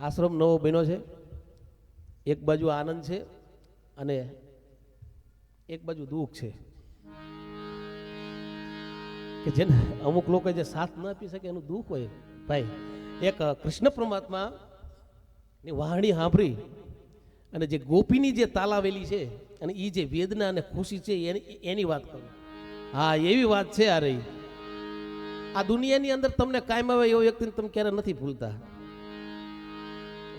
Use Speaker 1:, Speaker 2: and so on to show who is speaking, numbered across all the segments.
Speaker 1: આશ્રમ નવો બન્યો છે. એક બાજુ આનંદ છે અને એક બાજુ દુઃખ છે. કે જેને અમુક લોકો જે સાથ ન આપી શકે એનું દુઃખ હોય. ભાઈ, એક કૃષ્ણ પરમાત્મા ની વાહણી સાંભળી અને જે ગોપીની જે તાલાવેલી છે અને એ જે વેદના અને ખુશી છે એની એની વાત કરું. હા, એવી વાત છે આ રહી આ દુનિયાની અંદર તમને કાયમ આવે એવો વ્યક્તિને તમે ક્યારે નથી ભૂલતા.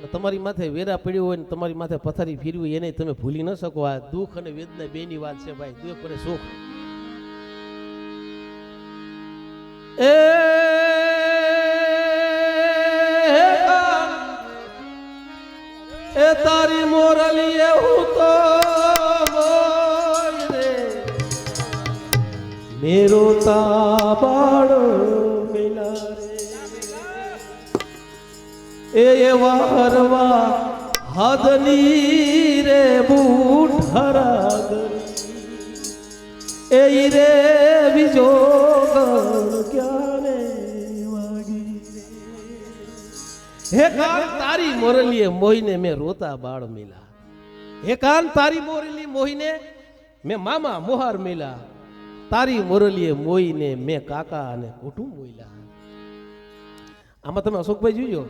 Speaker 1: તમારી માથે વેરા પડ્યું હોય ને તમારી માથે પથારી ફેરવી એને તમે ભૂલી ન શકો. આ દુઃખ અને વેદના બેની વાત છે ભાઈ. દુઃખ અને સુખ. એ એ તારી મોરલી હું તો મેરો તાબાળ એ એવા હરવા હાદની રે બૂઢરા એ રે બીજો ક્યારે વાગી હે કાન તારી મોરલીએ મોહીને મેં રોતા બાળ મિલા. હે કાન તારી મોરલી મોહીને મેં મામા મોહાર મિલા. તારી મોરલીએ મોહીને મેં કાકા અને કુટુંબ મોઈલા આમાં તમે અશોકભાઈ જોજો.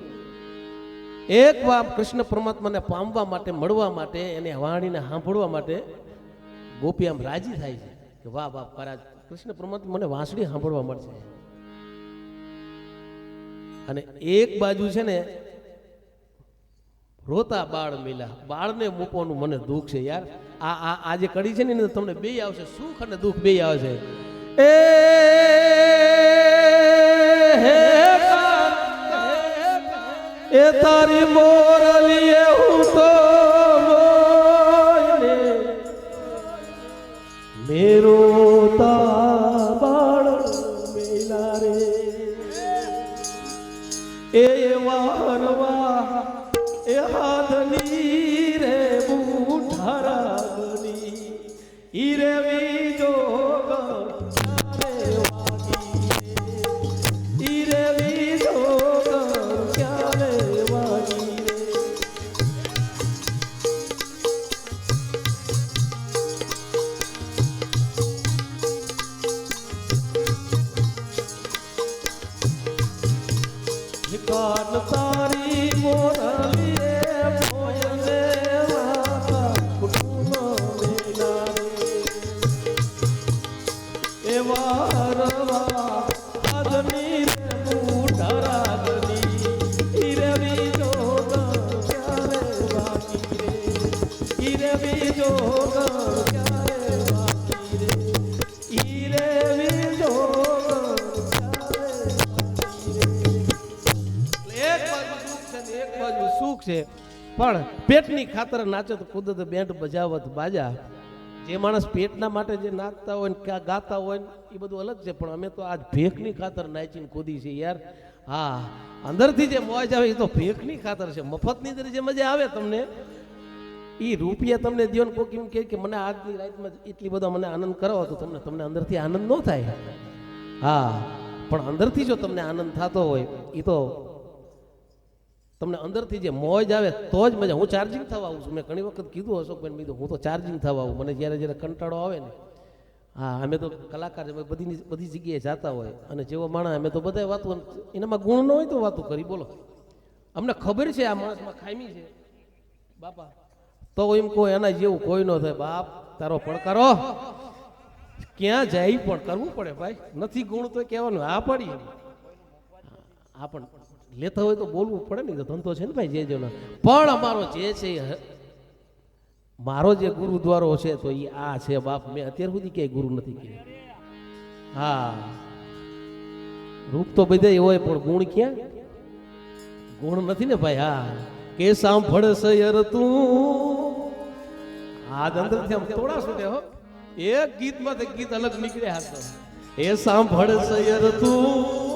Speaker 1: એક વાર કૃષ્ણ પરમાત્માને પામવા માટે, મળવા માટે, એને વાણીને સાંભળવા માટે ગોપી આમ રાજી થાય છે કે વાહ વાહ પરાજ કૃષ્ણ પરમાત્મા મને વાંસળી સાંભળવા મળશે. અને એક બાજુ છે ને, રોતા બાળ મિલા, બાળને મૂકવાનું મને દુઃખ છે યાર. આ આ આ જે કડી છે ને તમને બે આવશે, સુખ અને દુઃખ બે આવશે. એ હે એ તારી મોરલીએ હું તો મોયને. મેરો તાબાળ મેલા રે. એ વારવા એ હાથની રે બૂઢારાગની ઈ કાન તારી પણ પેટની ખાતર નાચે તો કુદરત બેન્ડ બજાવત બાજા. જે માણસ પેટના માટે જે નાચતા હોય ને ક્યાં ગાતા હોય ને, એ બધું અલગ છે, પણ અમે તો આજ ભેખની ખાતર નાચીને કૂદી છે યાર. હા, અંદરથી જે મોજ આવે એ તો ભેખની ખાતર છે. મફતની અંદર જે મજા આવે તમને, એ રૂપિયા તમને દો ને કોઈક એમ કહે કે મને આજની રાતમાં એટલી બધો મને આનંદ કરાવો તો તમને તમને અંદરથી આનંદ ન થાય. હા, પણ અંદરથી જો તમને આનંદ થતો હોય, એ તો તમને અંદરથી જે મોજ આવે તો જ મજા. હું ચાર્જિંગ થવા આવું છું. મેં ઘણી વખત કીધું અશોકભાઈ કીધું હું તો ચાર્જિંગ થવા આવું. મને જ્યારે જ્યારે કંટાળો આવે ને, હા, અમે તો કલાકાર બધી બધી જગ્યાએ જાતા હોય. અને જેવો માણસ, અમે તો બધા વાતો, એનામાં ગુણ ન હોય તો વાતો કરી, બોલો. અમને ખબર છે આ માણસમાં ખામી છે. બાપા, તો એમ કોઈ એના જેવું કોઈ ન થાય. બાપ, તારો પડકારો. ક્યાં જાય પણ કરવું પડે ભાઈ. નથી ગુણ તો કહેવાનું આ પડી. આ પણ લેતા હોય તો બોલવું પડે ને ધંધો છે ને ભાઈ જે જેનો. પણ અમારો જે છે મારો જે ગુરુદ્વારો છે, તો એ આ છે, બાપ, મેં અત્યાર સુધી ક્યાંય ગુરુ નથી કર્યો. હા. રૂપ તો બધે હોય, પણ ગુણ ક્યાં? ગુણ નથી ને ભાઈ, હા. કે સાંભળ સયર તું. આ અંદરથી આમ થોડા છૂટે હો. એક ગીતમાં તો ગીત અલગ નીકળે હાથ એ સાંભળ સયર તું.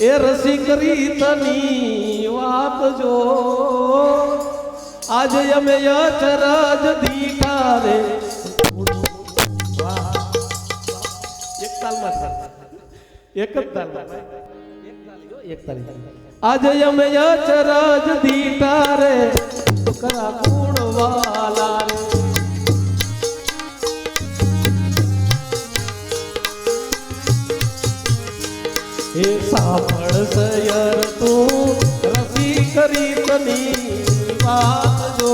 Speaker 1: એ રસી કરી તની વાત જો. આજે અમે અચરજ દીઠા રે એક તાલમાં એક જ તાલમાં. એક તાલી આજે અમે અચરજ દીઠા રે કરા કુણ વાલા રે હે સાંભળ સયર તું, રસી કરી તની વાત જો.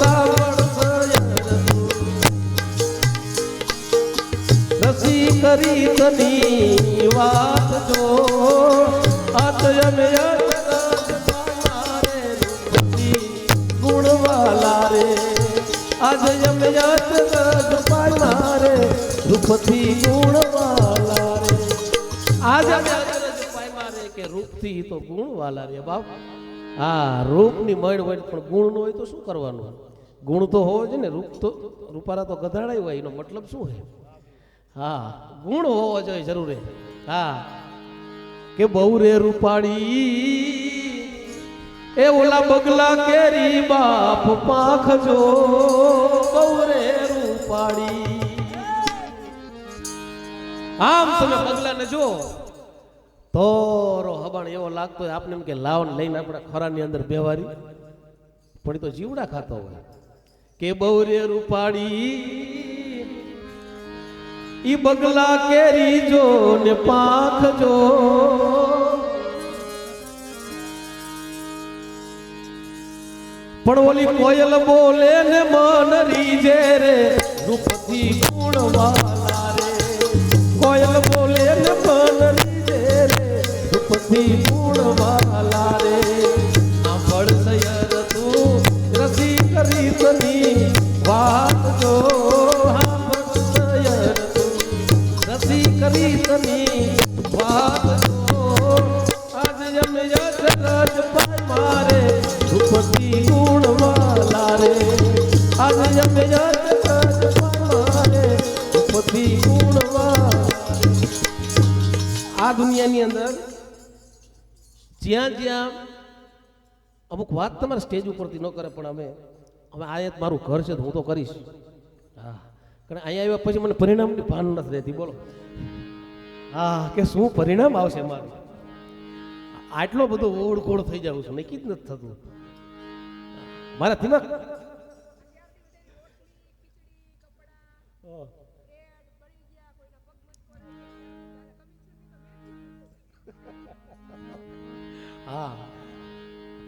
Speaker 1: સાંભળ સયર તું, રસી કરી તની વાત જો. આતયમ ગુણવાલા રે. આજ યમ યત મારે રૂપથી ગુણવાલા રે તો ગુણવાલા રે બાપ. હા, રૂપની મળ હોય પણ ગુણ નો હોય તો શું કરવાનું? ગુણ તો હોવો જોઈએ ને, રૂપ તો મતલબ શું છે હા, ગુણ હોવો જોઈએ જરૂરી. હા. કે બહુ રે રૂપાળી એ ઓલા બગલા કેરી બાપ પાખજો. બહુ રે રૂપાળી આમ તમે બગલાને જો તોરો હબાણ એવો લાગતો હોય, આપને એમ કે લાવ લઈને આપણા ખોરાની અંદર બેવારી. પણ એ તો જીવડા ખાતો હોય. કે બહુ રે રૂપાળી, ઈ બગલા કેરી જો ને પાંખ જો. પણ ઓલી કોયલ બોલે ને મન રીજે રે, રૂપથી ગુણવાલા આ દુનિયાની અંદર જ્યાં જ્યાં અમુક વાત તમારે સ્ટેજ ઉપરથી ન કરે, પણ અમે હવે આ એક મારું ઘર છે, તો હું તો કરીશ. હા. કારણ અહીંયા આવ્યા પછી મને પરિણામની ભાન નથી રહેતી, બોલો. હા, કે શું પરિણામ આવશે મારું? આટલો બધો ઓળખોળ થઈ જાઉં છું, નક્કી જ નથી થતું. મારા દિમાગ હા.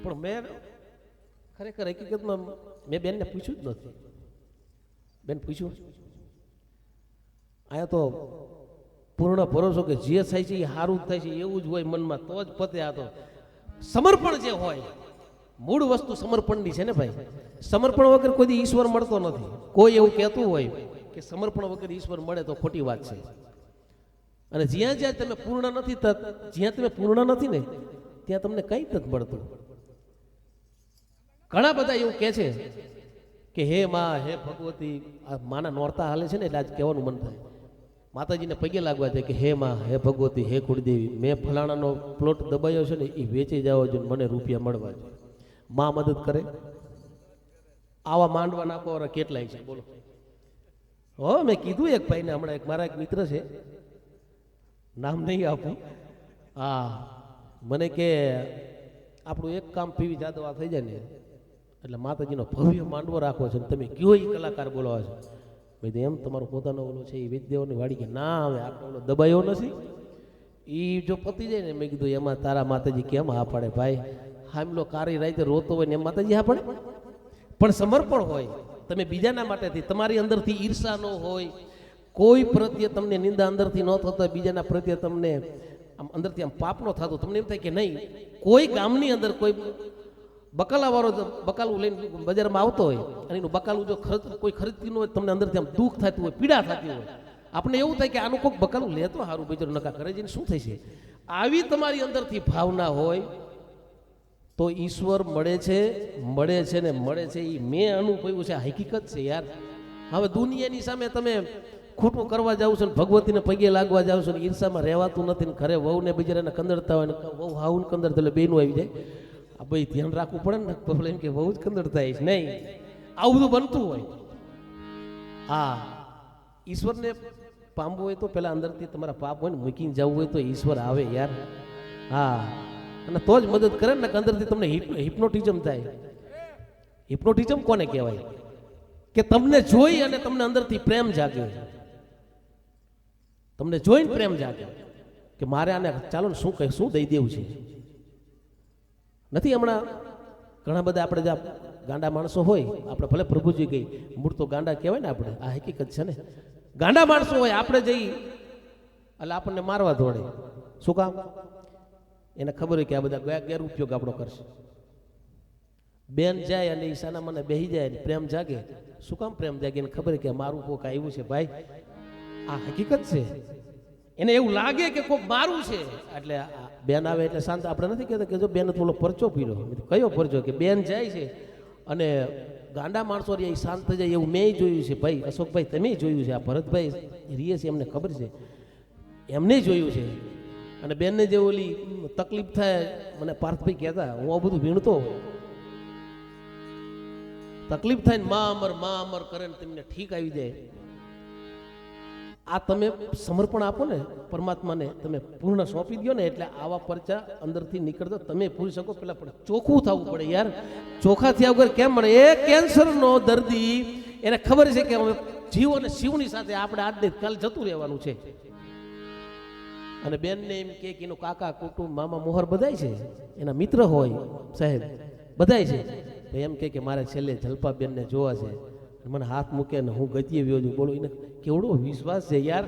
Speaker 1: પણ મેં ખરેખર હકીકતમાં મેં બેનને પૂછ્યું જ નથી. બેન પૂછ્યું? અહીંયા તો પૂર્ણ ભરોસો કે જે થાય છે એ સારું જ થાય છે, એવું જ હોય મનમાં, તો જ પતે આ તો. સમર્પણ જે હોય, મૂળ વસ્તુ સમર્પણની છે ને ભાઈ? સમર્પણ વગર કોઈ ઈશ્વર મળતો નથી. કોઈ એવું કહેતું હોય કે સમર્પણ વગર ઈશ્વર મળે તો ખોટી વાત છે. અને જ્યાં જ્યાં તમે પૂર્ણ નથી જ્યાં તમે પૂર્ણ નથી ને ત્યાં તમને કંઈ જ નથી મળતું. ઘણા બધા એવું કહે છે કે હે માં, હે ભગવતી, આ માના નોરતા હાલે છે ને એટલે આજ કહેવાનું મન થાય. માતાજીને પગે લાગવા છે કે હે માં, હે ભગવતી, હે કુળદેવી, મેં ફલાણાનો પ્લોટ દબાયો છે ને એ વેચી જવા જોઈએ મને રૂપિયા મળવા જોઈએ માં મદદ કરે. આવા માંડવા નાખવા કેટલાય છે? બોલો. હો, મેં કીધું એક ભાઈને, હમણાં એક મારા એક મિત્ર છે. નામ નહીં આપું. હા. મને કે આપણું એક કામ પીવી જાદવ થઈ જાય ને, એટલે માતાજીનો ભવ્ય માંડવો રાખવો છે તમે કયો એ કલાકાર બોલવા છો? મેં એમ તમારો પોતાનો ઓલો છે એ વિદ્યાઓની વાડી કે ના હવે આપણે ઓલો દબાયો નથી. એ જો પતી જાય ને, મેં કીધું, એમાં તારા માતાજી કેમ હા પાડે ભાઈ? હામલો કારી રાતે રોતો હોય ને, એમ માતાજી હા પડે પણ સમર્પણ હોય, તમે બીજાના માટેથી, તમારી અંદરથી ઈર્ષા ન હોય, કોઈ પ્રત્યે તમને નિંદા અંદરથી ન થતો, બીજાના પ્રત્યે તમને આમ અંદરથી આમ પાપનો થતો. તમને એમ થાય કે નહીં, કોઈ ગામની અંદર કોઈ બકાલાવાળો બકાલું લઈને બજારમાં આવતો હોય અને એનું બકાલું જો ખર્ચ કોઈ ખરીદતી ન હોય, તમને અંદરથી આમ દુઃખ થતું હોય, પીડા થતી હોય. આપણે એવું થાય કે આનું કોઈક બકાલું લેતો સારું બિચારું નકા કરે જઈને શું થશે? આવી તમારી અંદરથી ભાવના હોય તો ઈશ્વર મળે છે મળે છે ને મળે છે. એ મેં અનુભવ્યું છે. હકીકત છે યાર. હવે દુનિયાની સામે તમે ખોટું કરવા જાવ છો ને ભગવતીને પગે લાગવા જાવ છો ને ઈર્ષામાં રહેવાતું નથી ને ઘરે વહુને બિચારાને કંદરતા હોય ને વહુ હાવું કંદર એટલે બેનું આવી જાય. આ ભાઈ ધ્યાન રાખવું પડે ને પેલું એમ કે વહુ જ કંદરતા છે નહીં. આવું બધું બનતું હોય. હા. ઈશ્વરને પામવું હોય તો પેલા અંદરથી તમારા પાપ હોય ને મૂકીને જવું હોય તો ઈશ્વર આવે યાર. હા. અને તો જ મદદ કરે ને અંદરથી તમને હિપ્નોટિઝમ થાય. હિપ્નોટિઝમ કોને કહેવાય? કે તમને જોઈ અને તમને અંદરથી પ્રેમ જાગે. તમને જોઈને પ્રેમ જાગે કે મારે આને ચાલો શું કહે, શું દઈ દેવું છે? નથી હમણાં ઘણા બધા આપણે જે ગાંડા માણસો હોય, આપણે ભલે પ્રભુજી ગઈ, મૂળ તો ગાંડા કહેવાય ને આપણે, આ હકીકત છે ને? ગાંડા માણસો હોય, આપણે જઈ, એટલે આપણને મારવા દોડે. શું કામ? એને ખબર હોય કે આ બધા ગયા, ગેરઉપયોગ આપણો કરશે. બેન જાય અને ઈશાના મને બેહી જાય પ્રેમ જાગે. શું કામ પ્રેમ જાગે? એને ખબર કે મારું કોક આવ્યું છે, ભાઈ આ હકીકત છે. એને એવું લાગે કે કોઈ મારું છે. એટલે બેન આવે એટલે શાંત આપણે નથી કહેતા કે જો બેન થોડો પરચો પીરો. કયો પરચો? કે બેન જાય છે અને ગાંડા માણસો રે શાંત થઈ જાય, એવું મેં જોયું છે ભાઈ, અશોકભાઈ, તમે જોયું છે, આ ભરતભાઈ રીએ છે, એમને ખબર છે. એમને જોયું છે. અને બેનને જે ઓલી તકલીફ થાય, મને પાર્થભાઈ કહેતા, હું આ બધું વીણતો તકલીફ થાય ને મા અમર મા અમર કરે ને તમને ઠીક આવી જાય. આ તમે સમર્પણ આપો ને પરમાત્માને તમે પૂર્ણ સોંપી દો ને એટલે આવા પરચા અંદરથી નીકળતો તમે પૂરી શકો. પેલા પણ ચોખ્ખું થવું પડે યાર. ચોખ્ખા થયા વગર કેમ મળે? એ કેન્સરનો દર્દી. એને ખબર છે કે હવે જીવ અને શિવની સાથે આપણે આજ નહીં કાલ જતું રહેવાનું છે. અને બેનને એમ કે એનો કાકા, કુટુંબ, મામા, મોહર બધાય છે. એના મિત્ર હોય સાહેબ, બધાય છે. એમ કે કે મારે છેલ્લે જલપાબેનને જોવા છે. મને હાથ મૂકે ને હું ગતિએ વ્યો છું બોલો એને કેવડો વિશ્વાસ છે યાર.